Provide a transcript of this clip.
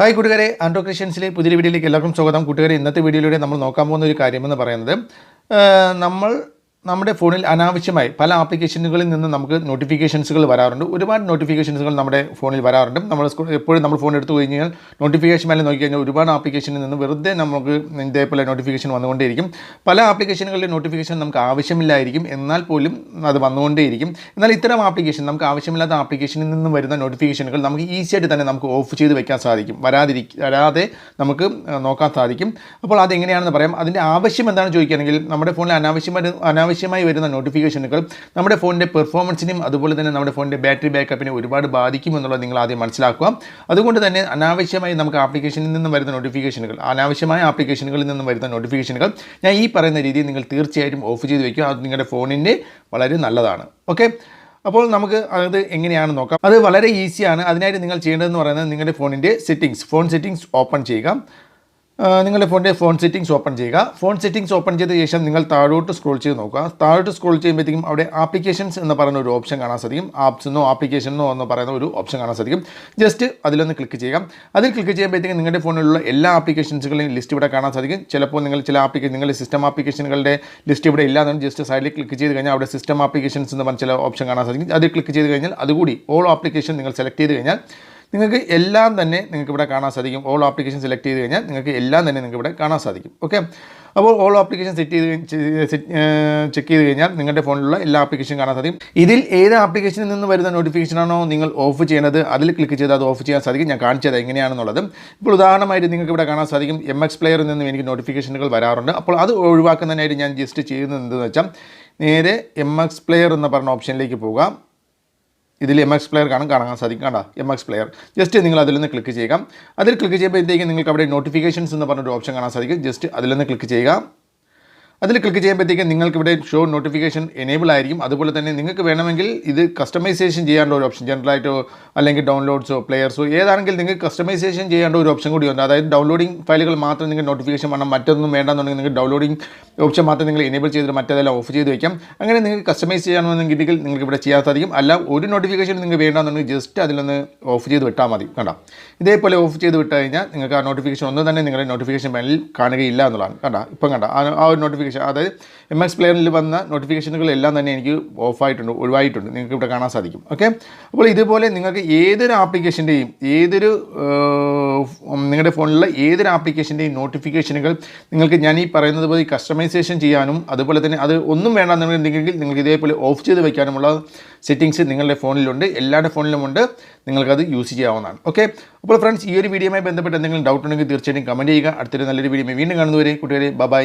Hi കൂട്ടുകാരെ ആൻഡ്രോ ക്രിസ്ത്യൻസിലെ പുതിയ വീഡിയോയിലേക്ക് എല്ലാവർക്കും സ്വാഗതം. കൂട്ടുകാരെ ഇന്നത്തെ വീഡിയോയിലൂടെ നമ്മൾ നോക്കാൻ പോകുന്ന ഒരു കാര്യമെന്ന് പറയുന്നത് നമ്മൾ നമ്മുടെ ഫോണിൽ അനാവശ്യമായി പല ആപ്ലിക്കേഷനുകളിൽ നിന്ന് നമുക്ക് നോട്ടിഫിക്കേഷൻസുകൾ വരാറുണ്ട്. ഒരുപാട് നോട്ടിഫിക്കേഷൻസുകൾ നമ്മുടെ ഫോണിൽ വരാറുണ്ട്. നമ്മൾ എപ്പോഴും നമ്മൾ ഫോൺ എടുത്തു കഴിഞ്ഞാൽ നോട്ടിഫിക്കേഷൻ മേലെ നോക്കിക്കഴിഞ്ഞാൽ ഒരുപാട് ആപ്ലിക്കേഷനിൽ നിന്ന് വെറുതെ നമുക്ക് ഇതേപോലെ നോട്ടിഫിക്കേഷൻ വന്നുകൊണ്ടേയിരിക്കും. പല ആപ്ലിക്കേഷനുകളിലെ നോട്ടിഫിക്കേഷൻ നമുക്ക് ആവശ്യമില്ലായിരിക്കും. എന്നാൽ പോലും അത് വന്നുകൊണ്ടേയിരിക്കും. എന്നാൽ ഇത്തരം ആപ്ലിക്കേഷൻ നമുക്ക് ആവശ്യമില്ലാത്ത ആപ്ലിക്കേഷനിൽ നിന്ന് വരുന്ന നോട്ടിഫിക്കേഷനുകൾ നമുക്ക് ഈസി ആയിട്ട് തന്നെ നമുക്ക് ഓഫ് ചെയ്ത് വെക്കാൻ സാധിക്കും. വരാതിരി വരാതെ നമുക്ക് നോക്കാൻ സാധിക്കും. അപ്പോൾ അതെങ്ങനെയാണെന്ന് പറയാം. അതിന്റെ ആവശ്യം എന്താണെന്ന് ചോദിക്കുകയാണെങ്കിൽ നമ്മുടെ ഫോണിൽ അനാവശ്യമായി അനാവശ്യമായി വരുന്ന നോട്ടിഫിക്കേഷനുകൾ നമ്മുടെ ഫോണിന്റെ പെർഫോമൻസിനും അതുപോലെ തന്നെ നമ്മുടെ ഫോണിന്റെ ബാറ്ററി ബാക്കപ്പിനെ ഒരുപാട് ബാധിക്കും എന്നുള്ളത് നിങ്ങൾ ആദ്യം മനസ്സിലാക്കുക. അതുകൊണ്ട് തന്നെ അനാവശ്യമായി നമുക്ക് ആപ്ലിക്കേഷനിൽ നിന്നും വരുന്ന നോട്ടിഫിക്കേഷനുകൾ അനാവശ്യമായ ആപ്ലിക്കേഷനുകളിൽ നിന്നും വരുന്ന നോട്ടിഫിക്കേഷനുകൾ ഞാൻ ഈ പറയുന്ന രീതിയിൽ നിങ്ങൾ തീർച്ചയായിട്ടും ഓഫ് ചെയ്ത് വയ്ക്കുക അത് നിങ്ങളുടെ ഫോണിന്റെ വളരെ നല്ലതാണ്. ഓക്കെ അപ്പോൾ നമുക്ക് അത് എങ്ങനെയാണ് നോക്കാം. അത് വളരെ ഈസിയാണ് അതിനായിട്ട് നിങ്ങൾ ചെയ്യേണ്ടതെന്ന് പറയുന്നത് നിങ്ങളുടെ ഫോണിന്റെ സെറ്റിങ്സ് ഫോൺ സെറ്റിങ്സ് ഓപ്പൺ ചെയ്യുക. നിങ്ങളുടെ ഫോണിന്റെ ഫോൺ സെറ്റിംഗ്സ് ഓപ്പൺ ചെയ്യുക. ഫോൺ സെറ്റിംഗ്സ് ഓപ്പൺ ചെയ്ത ശേഷം നിങ്ങൾ താഴോട്ട് സ്ക്രോൾ ചെയ്ത് നോക്കുക. താഴോട്ട് സ്ക്രോൾ ചെയ്യുമ്പോഴത്തേക്കും അവിടെ ആപ്ലിക്കേഷൻസ് എന്ന് പറയുന്ന ഒരു ഓപ്ഷൻ കാണാൻ സാധിക്കും. ആപ്സ് എന്നോ ആപ്ലിക്കേഷൻ എന്നോ എന്ന് പറയുന്ന ഒരു ഓപ്ഷൻ കാണാൻ സാധിക്കും. ജസ്റ്റ് അതിലൊന്ന് ക്ലിക്ക് ചെയ്യുക. അതിൽ ക്ലിക്ക് ചെയ്യുമ്പോഴത്തേക്കും നിങ്ങളുടെ ഫോണിലുള്ള എല്ലാ ആപ്ലിക്കേഷൻസുകളെയും ലിസ്റ്റ് ഇവിടെ കാണാൻ സാധിക്കും. ചിലപ്പോൾ നിങ്ങൾ ചില ആപ്ലിക്കേഷൻ നിങ്ങളുടെ സിസ്റ്റം ആപ്ലിക്കേഷനുകളുടെ ലിസ്റ്റ് ഇവിടെ ഇല്ലാതാണ് ജസ്റ്റ് സൈഡിൽ ക്ലിക്ക് ചെയ്ത് കഴിഞ്ഞാൽ അവിടെ സിസ്റ്റം ആപ്ലിക്കേഷൻസ് എന്ന് പറഞ്ഞ ചില ഓപ്ഷൻ കാണാൻ സാധിക്കും. അതിൽ ക്ലിക്ക് ചെയ്ത് കഴിഞ്ഞാൽ അതുകൂടി ഓൾ ആപ്ലിക്കേഷൻ നിങ്ങൾ സെലക്ട് ചെയ്ത് കഴിഞ്ഞാൽ നിങ്ങൾക്ക് എല്ലാം തന്നെ നിങ്ങൾക്ക് ഇവിടെ കാണാൻ സാധിക്കും. ഓൾ ആപ്ലിക്കേഷൻ സെലക്ട് ചെയ്ത് കഴിഞ്ഞാൽ നിങ്ങൾക്ക് എല്ലാം തന്നെ നിങ്ങൾക്ക് ഇവിടെ കാണാൻ സാധിക്കും. ഓക്കെ അപ്പോൾ ഓൾ ആപ്ലിക്കേഷൻ സെറ്റ് ചെയ്ത് ചെക്ക് ചെയ്ത് കഴിഞ്ഞാൽ നിങ്ങളുടെ ഫോണിലുള്ള എല്ലാ ആപ്ലിക്കേഷനും കാണാൻ സാധിക്കും. ഇതിൽ ഏത് ആപ്ലിക്കേഷനിൽ നിന്ന് വരുന്ന നോട്ടിഫിക്കേഷനാണോ നിങ്ങൾ ഓഫ് ചെയ്യുന്നത് അതിൽ ക്ലിക്ക് ചെയ്ത് അത് ഓഫ് ചെയ്യാൻ സാധിക്കും. ഞാൻ കാണിച്ചത് എങ്ങനെയാണെന്നുള്ളത്. ഇപ്പോൾ ഉദാഹരണമായിട്ട് നിങ്ങൾക്ക് ഇവിടെ കാണാൻ സാധിക്കും. എം എക്സ് പ്ലെയറിൽ നിന്നും എനിക്ക് നോട്ടിഫിക്കേഷനുകൾ വരാറുണ്ട്. അപ്പോൾ അത് ഒഴിവാക്കുന്നതിനായിട്ട് ഞാൻ ജസ്റ്റ് ചെയ്യുന്നത് എന്തെന്ന് വെച്ചാൽ നേരെ എം എക്സ് പ്ലെയർ എന്ന് പറഞ്ഞ ഓപ്ഷനിലേക്ക് പോകാം. ഇതിൽ എം എക്സ് പ്ലെയർ കാണാൻ കാണാൻ സാധിക്കും എം എക്സ് പ്ലെയർ ജസ്റ്റ് നിങ്ങൾ അതിൽ നിന്ന് ക്ലിക്ക് ചെയ്യുക. അതിൽ ക്ലിക്ക് ചെയ്യുമ്പോഴത്തേക്കും നിങ്ങൾക്ക് അവിടെ നോട്ടിഫിക്കേഷൻസ് എന്ന് പറഞ്ഞൊരു ഓപ്ഷൻ കാണാൻ സാധിക്കും. ജസ്റ്റ് അതിൽ നിന്ന് ക്ലിക്ക് ചെയ്യുക. അതിൽ ക്ലിക്ക് ചെയ്യുമ്പോഴത്തേക്കും നിങ്ങൾക്ക് ഇവിടെ ഷോ നോട്ടിഫിക്കേഷൻ എനേബിൾ ആയിരിക്കും. അതുപോലെ തന്നെ നിങ്ങൾക്ക് വേണമെങ്കിൽ ഇത് കസ്റ്റമൈസേഷൻ ചെയ്യാനുള്ള ഒരു ഓപ്ഷൻ ജനറലായിട്ടോ അല്ലെങ്കിൽ ഡൗൺലോഡ്സോ പ്ലെയർസോ ഏതാണെങ്കിൽ നിങ്ങൾക്ക് കസ്റ്റമൈസേഷൻ ചെയ്യേണ്ട ഒരു ഓപ്ഷൻ കൂടി ഉണ്ട്. അതായത് ഡൗൺലോഡിംഗ് ഫയലുകൾ മാത്രം നിങ്ങൾക്ക് നോട്ടിഫിക്കേഷൻ വേണം മറ്റൊന്നും വേണ്ടെന്നുണ്ടെങ്കിൽ നിങ്ങൾക്ക് ഡൗൺലോഡിംഗ് ഓപ്ഷൻ മാത്രം നിങ്ങൾ എനേബിൾ ചെയ്തിട്ട് മറ്റേതെല്ലാം ഓഫ് ചെയ്ത് വയ്ക്കാം അങ്ങനെ നിങ്ങൾക്ക് കസ്റ്റമൈസ് ചെയ്യണമെന്നുണ്ടെങ്കിൽ നിങ്ങൾക്ക് ഇവിടെ ചെയ്യാൻ സാധിക്കും. അല്ല ഒരു നോട്ടിഫിക്കേഷൻ നിങ്ങൾക്ക് വേണ്ടെന്നുണ്ടെങ്കിൽ ജസ്റ്റ് അതിലൊന്ന് ഓഫ് ചെയ്ത് വിട്ടാൽ മതി. കണ്ട? ഇതേപോലെ ഓഫ് ചെയ്ത് വിട്ട് കഴിഞ്ഞാൽ നിങ്ങൾക്ക് ആ നോട്ടിഫിക്കേഷൻ ഒന്നും തന്നെ നിങ്ങളുടെ നോട്ടിഫിക്കേഷൻ പാനലിൽ കാണുകയില്ല എന്നുള്ളതാണ്. കണ്ട? ഇപ്പം കണ്ട? ആ ആ ഒരു നോട്ടിഫിക്കേഷൻ അതായത് എം എക്സ് പ്ലെയറിൽ വന്ന നോട്ടിഫിക്കേഷനുകൾ എല്ലാം തന്നെ എനിക്ക് ഓഫായിട്ടുണ്ട് ഒഴിവായിട്ടുണ്ട്. നിങ്ങൾക്ക് ഇവിടെ കാണാൻ സാധിക്കും. ഓക്കെ അപ്പോൾ ഇതുപോലെ നിങ്ങൾക്ക് ഏതൊരു ആപ്ലിക്കേഷന്റെയും ഏതൊരു നിങ്ങളുടെ ഫോണിലുള്ള ഏതൊരു ആപ്ലിക്കേഷന്റെയും നോട്ടിഫിക്കേഷനുകൾ നിങ്ങൾക്ക് ഞാൻ ഈ പറയുന്നത് പോലെ കസ്റ്റമൈസേഷൻ ചെയ്യാനും അതുപോലെ തന്നെ അത് ഒന്നും വേണമെന്നുണ്ടെങ്കിൽ നിങ്ങൾക്ക് ഇതേപോലെ ഓഫ് ചെയ്ത് വയ്ക്കാനുമുള്ള സെറ്റിങ്സ് നിങ്ങളുടെ ഫോണിലുണ്ട്. എല്ലാവരുടെ ഫോണിലുമുണ്ട്. നിങ്ങൾക്കത് യൂസ് ചെയ്യാവുന്നതാണ്. ഓക്കെ അപ്പോൾ ഫ്രണ്ട്സ് ഈ ഒരു വീഡിയോയുമായി ബന്ധപ്പെട്ട് എന്തെങ്കിലും ഡൗട്ട് ഉണ്ടെങ്കിൽ തീർച്ചയായിട്ടും കമന്റ് ചെയ്യുക. അടുത്തൊരു നല്ലൊരു വീഡിയോ വീണ്ടും കാണുന്നവരെ കുട്ടികളെ ബൈ